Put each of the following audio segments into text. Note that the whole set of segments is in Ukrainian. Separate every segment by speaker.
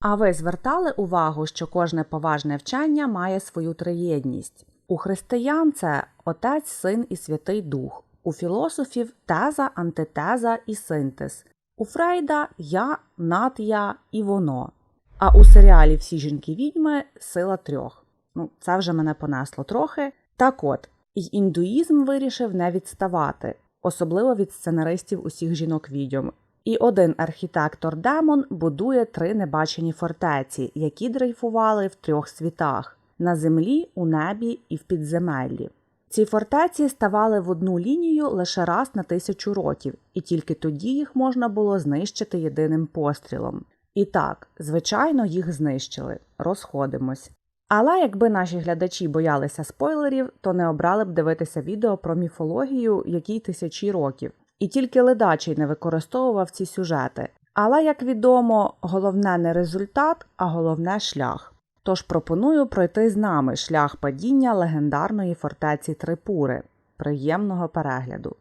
Speaker 1: А ви звертали увагу, що кожне поважне вчення має свою триєдність? У християн це Отець, Син і Святий Дух, у філософів теза, антитеза і синтез, у Фрейда я, надя і воно. А у серіалі Всі жінки відьми сила трьох. Ну, це вже мене понесло трохи. Так от, і індуїзм вирішив не відставати, особливо від сценаристів усіх жінок відьом. І один архітектор Демон будує три небачені фортеці, які дрейфували в трьох світах на землі, у небі і в підземеллі. Ці фортеці ставали в одну лінію лише раз на тисячу років, і тільки тоді їх можна було знищити єдиним пострілом. І так, звичайно, їх знищили. Розходимось. Але якби наші глядачі боялися спойлерів, то не обрали б дивитися відео про міфологію, якій тисячі років. І тільки ледачий не використовував ці сюжети. Але, як відомо, головне не результат, а головне шлях. Тож пропоную пройти з нами шлях падіння легендарної фортеці Трипури. Приємного перегляду!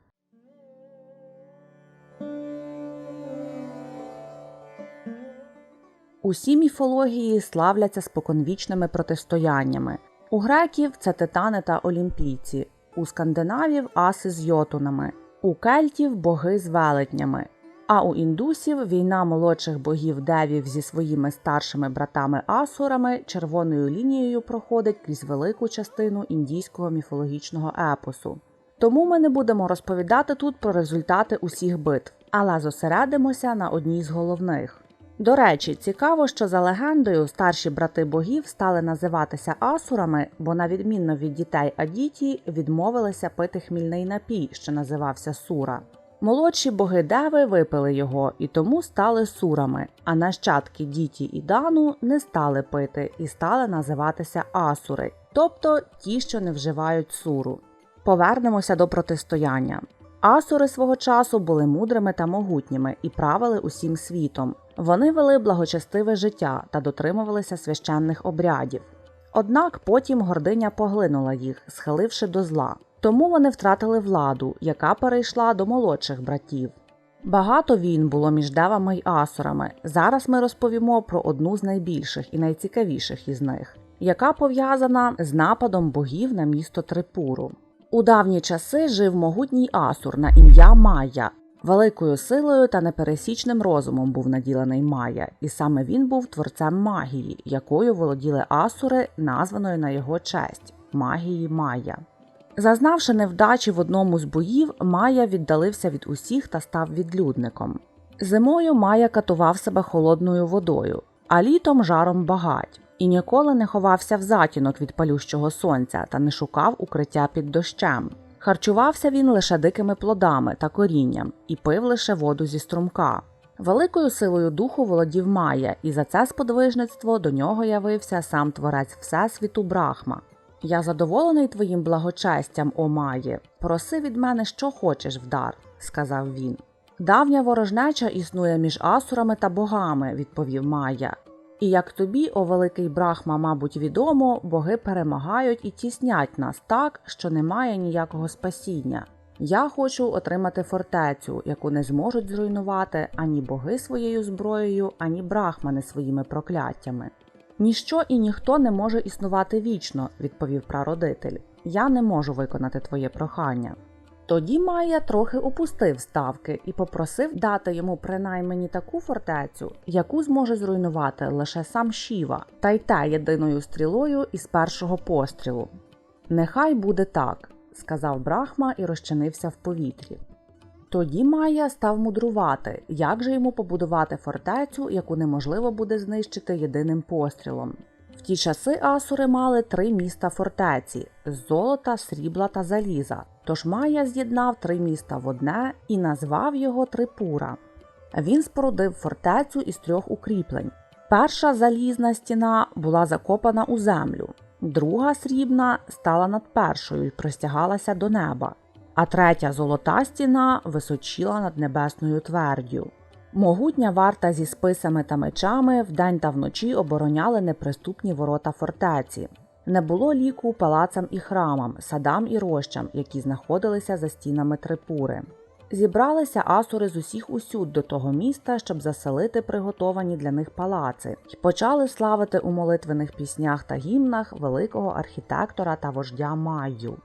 Speaker 1: Усі міфології славляться споконвічними протистояннями. У греків це титани та олімпійці, у скандинавів аси з йотунами, у кельтів боги з велетнями, а у індусів війна молодших богів девів зі своїми старшими братами асурами червоною лінією проходить крізь велику частину індійського міфологічного епосу. Тому ми не будемо розповідати тут про результати усіх битв, але зосередимося на одній з головних. До речі, цікаво, що за легендою старші брати богів стали називатися асурами, бо, на відмінно від дітей Адіті, відмовилися пити хмільний напій, що називався сура. Молодші боги Деви випили його і тому стали сурами, а нащадки Діті і Дану не стали пити і стали називатися асури, тобто ті, що не вживають суру. Повернемося до протистояння. Асури свого часу були мудрими та могутніми і правили усім світом. Вони вели благочестиве життя та дотримувалися священних обрядів. Однак потім гординя поглинула їх, схиливши до зла. Тому вони втратили владу, яка перейшла до молодших братів. Багато війн було між девами й асурами. Зараз ми розповімо про одну з найбільших і найцікавіших із них, яка пов'язана з нападом богів на місто Трипуру. У давні часи жив могутній асур на ім'я Майя. Великою силою та непересічним розумом був наділений Майя, і саме він був творцем магії, якою володіли асури, названою на його честь магії Майя. Зазнавши невдачі в одному з боїв, Майя віддалився від усіх та став відлюдником. Зимою Майя катував себе холодною водою, а літом жаром багать, і ніколи не ховався в затінок від палющого сонця та не шукав укриття під дощем. Харчувався він лише дикими плодами та корінням і пив лише воду зі струмка. Великою силою духу володів Майя, і за це сподвижництво до нього явився сам творець Всесвіту Брахма. Я задоволений твоїм благочестям, о Має. Проси від мене, що хочеш в дар, сказав він. Давня ворожнеча існує між асурами та богами, відповів Майя. І як тобі, о великий брахма, мабуть, відомо, боги перемагають і тіснять нас так, що немає ніякого спасіння. Я хочу отримати фортецю, яку не зможуть зруйнувати ані боги своєю зброєю, ані брахмани своїми прокляттями. Ніщо і ніхто не може існувати вічно, відповів прародитель. Я не можу виконати твоє прохання. Тоді Майя трохи опустив ставки і попросив дати йому принаймні таку фортецю, яку зможе зруйнувати лише сам Шіва, та й те єдиною стрілою із першого пострілу. Нехай буде так, сказав Брахма і розчинився в повітрі. Тоді Майя став мудрувати, як же йому побудувати фортецю, яку неможливо буде знищити єдиним пострілом. Ті часи асури мали три міста фортеці золота, срібла та заліза. Тож Майя з'єднав три міста в одне і назвав його Трипура. Він спорудив фортецю із трьох укріплень. Перша залізна стіна була закопана у землю, друга срібна стала над першою і простягалася до неба, а третя золота стіна височіла над небесною твердю. Могутня варта зі списами та мечами вдень та вночі обороняли неприступні ворота фортеці. Не було ліку палацам і храмам, садам і рощам, які знаходилися за стінами Трипури. Зібралися асури з усіх усюд до того міста, щоб заселити приготовані для них палаци, і почали славити у молитвених піснях та гімнах великого архітектора та вождя Майю.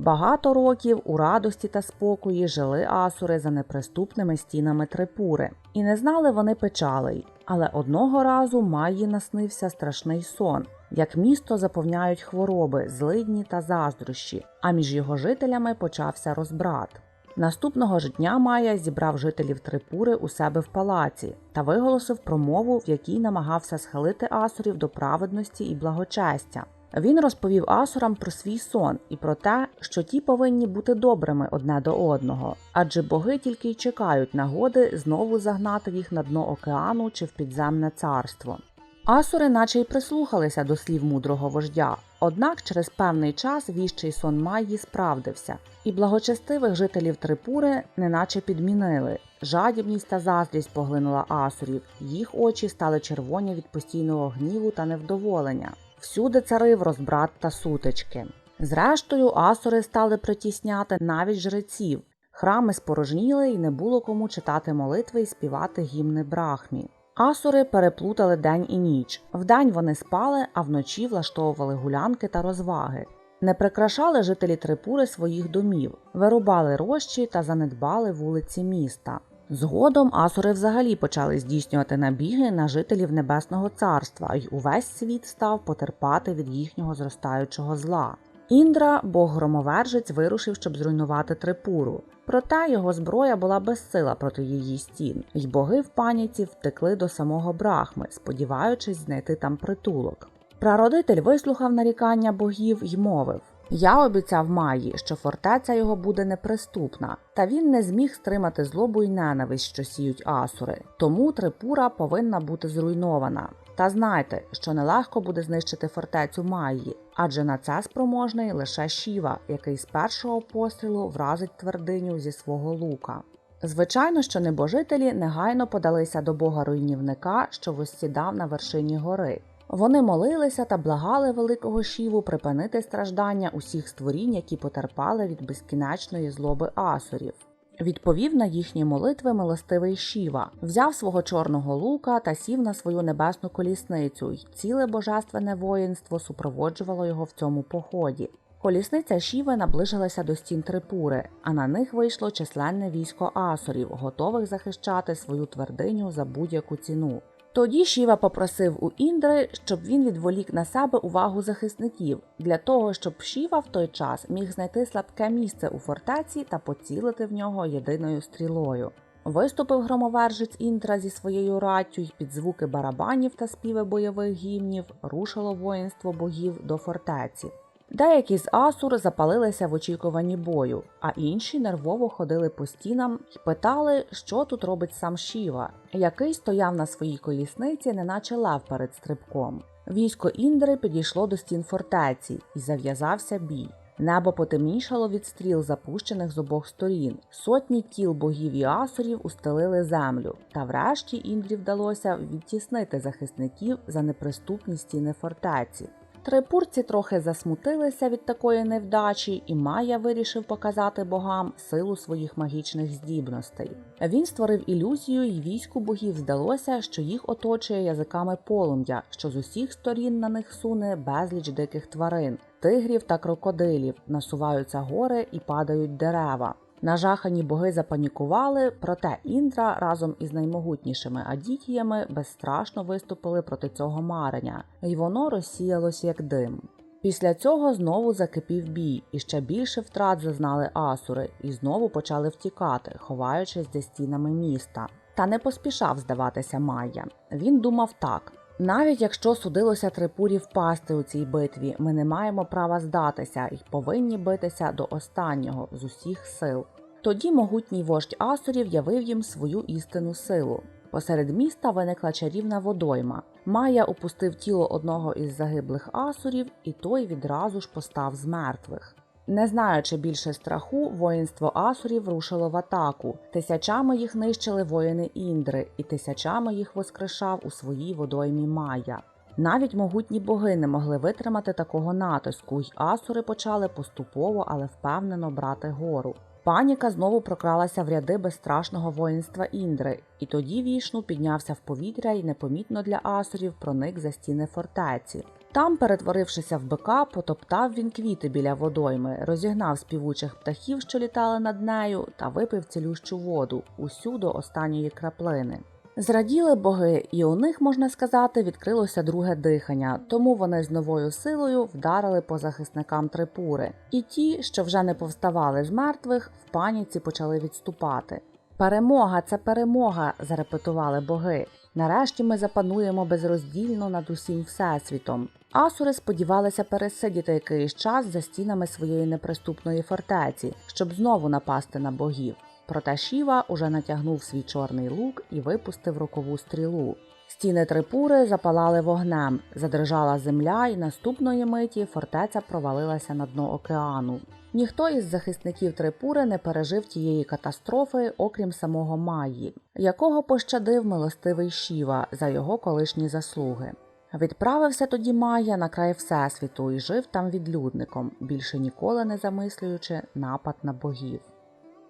Speaker 1: Багато років у радості та спокої жили асури за неприступними стінами Трипури, і не знали вони печалей. Але одного разу Майї наснився страшний сон, як місто заповняють хвороби, злидні та заздрощі, а між його жителями почався розбрат. Наступного ж дня Майя зібрав жителів Трипури у себе в палаці та виголосив промову, в якій намагався схилити асурів до праведності і благочестя. Він розповів асурам про свій сон і про те, що ті повинні бути добрими одне до одного, адже боги тільки й чекають нагоди знову загнати їх на дно океану чи в підземне царство. Асури наче й прислухалися до слів мудрого вождя, однак через певний час віщий сон Майї справдився, і благочестивих жителів Трипури неначе підмінили. Жадібність та заздрість поглинула асурів, їх очі стали червоні від постійного гніву та невдоволення. Всюди царив розбрат та сутички. Зрештою, асури стали притісняти навіть жреців. Храми спорожніли і не було кому читати молитви і співати гімни брахмі. Асури переплутали день і ніч. Вдень вони спали, а вночі влаштовували гулянки та розваги. Не прикрашали жителі Трипури своїх домів, вирубали рощі та занедбали вулиці міста. Згодом асури взагалі почали здійснювати набіги на жителів Небесного царства, й увесь світ став потерпати від їхнього зростаючого зла. Індра, бог громовержець, вирушив, щоб зруйнувати Трипуру. Проте його зброя була безсила проти її стін, й боги в паніці втекли до самого Брахми, сподіваючись знайти там притулок. Прародитель вислухав нарікання богів й мовив: Я обіцяв Майї, що фортеця його буде неприступна, та він не зміг стримати злобу й ненависть, що сіють асури. Тому Трипура повинна бути зруйнована. Та знайте, що нелегко буде знищити фортецю Майї, адже на це спроможний лише Шіва, який з першого пострілу вразить твердиню зі свого лука. Звичайно, що небожителі негайно подалися до бога руйнівника, що воссідав на вершині гори. Вони молилися та благали великого Шіву припинити страждання усіх створінь, які потерпали від безкінечної злоби асурів. Відповів на їхні молитви милостивий Шіва, взяв свого чорного лука та сів на свою небесну колісницю, й ціле божественне воїнство супроводжувало його в цьому поході. Колісниця Шіви наближилася до стін Трипури, а на них вийшло численне військо асорів, готових захищати свою твердиню за будь-яку ціну. Тоді Шіва попросив у Індри, щоб він відволік на себе увагу захисників для того, щоб Шіва в той час міг знайти слабке місце у фортеці та поцілити в нього єдиною стрілою. Виступив громовержець Індра зі своєю раттю й під звуки барабанів та співи бойових гімнів рушило воїнство богів до фортеці. Деякі з асур запалилися в очікуванні бою, а інші нервово ходили по стінам і питали, що тут робить сам Шіва, який стояв на своїй колісниці, неначе лев перед стрибком. Військо Індри підійшло до стін фортеці і зав'язався бій. Небо потемнішало від стріл, запущених з обох сторін. Сотні тіл богів і асурів устелили землю. Та врешті Індрі вдалося відтіснити захисників за неприступні стіни фортеці. Трипурці трохи засмутилися від такої невдачі, і Майя вирішив показати богам силу своїх магічних здібностей. Він створив ілюзію, і війську богів здалося, що їх оточує язиками полум'я, що з усіх сторін на них суне безліч диких тварин, тигрів та крокодилів, насуваються гори і падають дерева. Нажахані боги запанікували, проте Індра разом із наймогутнішими адітіями безстрашно виступили проти цього марення, і воно розсіялось як дим. Після цього знову закипів бій, і ще більше втрат зазнали асури, і знову почали втікати, ховаючись за стінами міста. Та не поспішав здаватися Майя. Він думав так. Навіть якщо судилося Трипурі впасти у цій битві, ми не маємо права здатися і повинні битися до останнього з усіх сил. Тоді могутній вождь асурів явив їм свою істинну силу. Посеред міста виникла чарівна водойма. Майя опустив тіло одного із загиблих асурів, і той відразу ж постав з мертвих. Не знаючи більше страху, воїнство асурів рушило в атаку. Тисячами їх нищили воїни Індри, і тисячами їх воскрешав у своїй водоймі Майя. Навіть могутні боги не могли витримати такого натиску, й асури почали поступово, але впевнено брати гору. Паніка знову прокралася в ряди безстрашного воїнства Індри, і тоді вішну піднявся в повітря і непомітно для асурів проник за стіни фортеці. Там, перетворившися в бика, потоптав він квіти біля водойми, розігнав співучих птахів, що літали над нею, та випив цілющу воду усю до останньої краплини. Зраділи боги, і у них, можна сказати, відкрилося друге дихання, тому вони з новою силою вдарили по захисникам трипури, і ті, що вже не повставали з мертвих, в паніці почали відступати. Перемога це перемога, зарепетували боги. Нарешті ми запануємо безроздільно над усім всесвітом. Асури сподівалися пересидіти якийсь час за стінами своєї неприступної фортеці, щоб знову напасти на богів. Проте Шіва уже натягнув свій чорний лук і випустив рокову стрілу. Стіни трипури запалали вогнем, задрижала земля, і наступної миті фортеця провалилася на дно океану. Ніхто із захисників трипури не пережив тієї катастрофи, окрім самого Майї, якого пощадив милостивий Шіва за його колишні заслуги. Відправився тоді Майя на край Всесвіту і жив там відлюдником, більше ніколи не замислюючи напад на богів.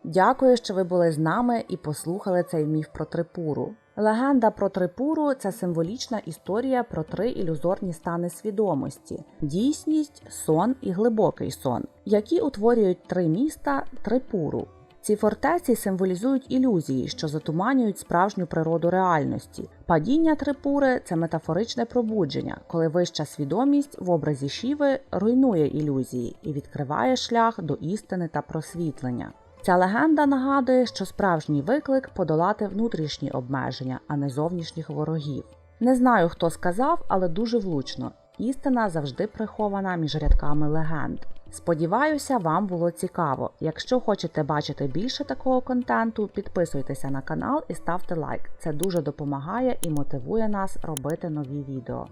Speaker 1: Дякую, що ви були з нами і послухали цей міф про трипуру. Легенда про трипуру це символічна історія про три ілюзорні стани свідомості: дійсність, сон і глибокий сон, які утворюють три міста трипуру. Ці фортеці символізують ілюзії, що затуманюють справжню природу реальності. Падіння трипури це метафоричне пробудження, коли вища свідомість в образі Шіви руйнує ілюзії і відкриває шлях до істини та просвітлення. Ця легенда нагадує, що справжній виклик подолати внутрішні обмеження, а не зовнішніх ворогів. Не знаю, хто сказав, але дуже влучно. Істина завжди прихована між рядками легенд. Сподіваюся, вам було цікаво. Якщо хочете бачити більше такого контенту, підписуйтеся на канал і ставте лайк. Це дуже допомагає і мотивує нас робити нові відео.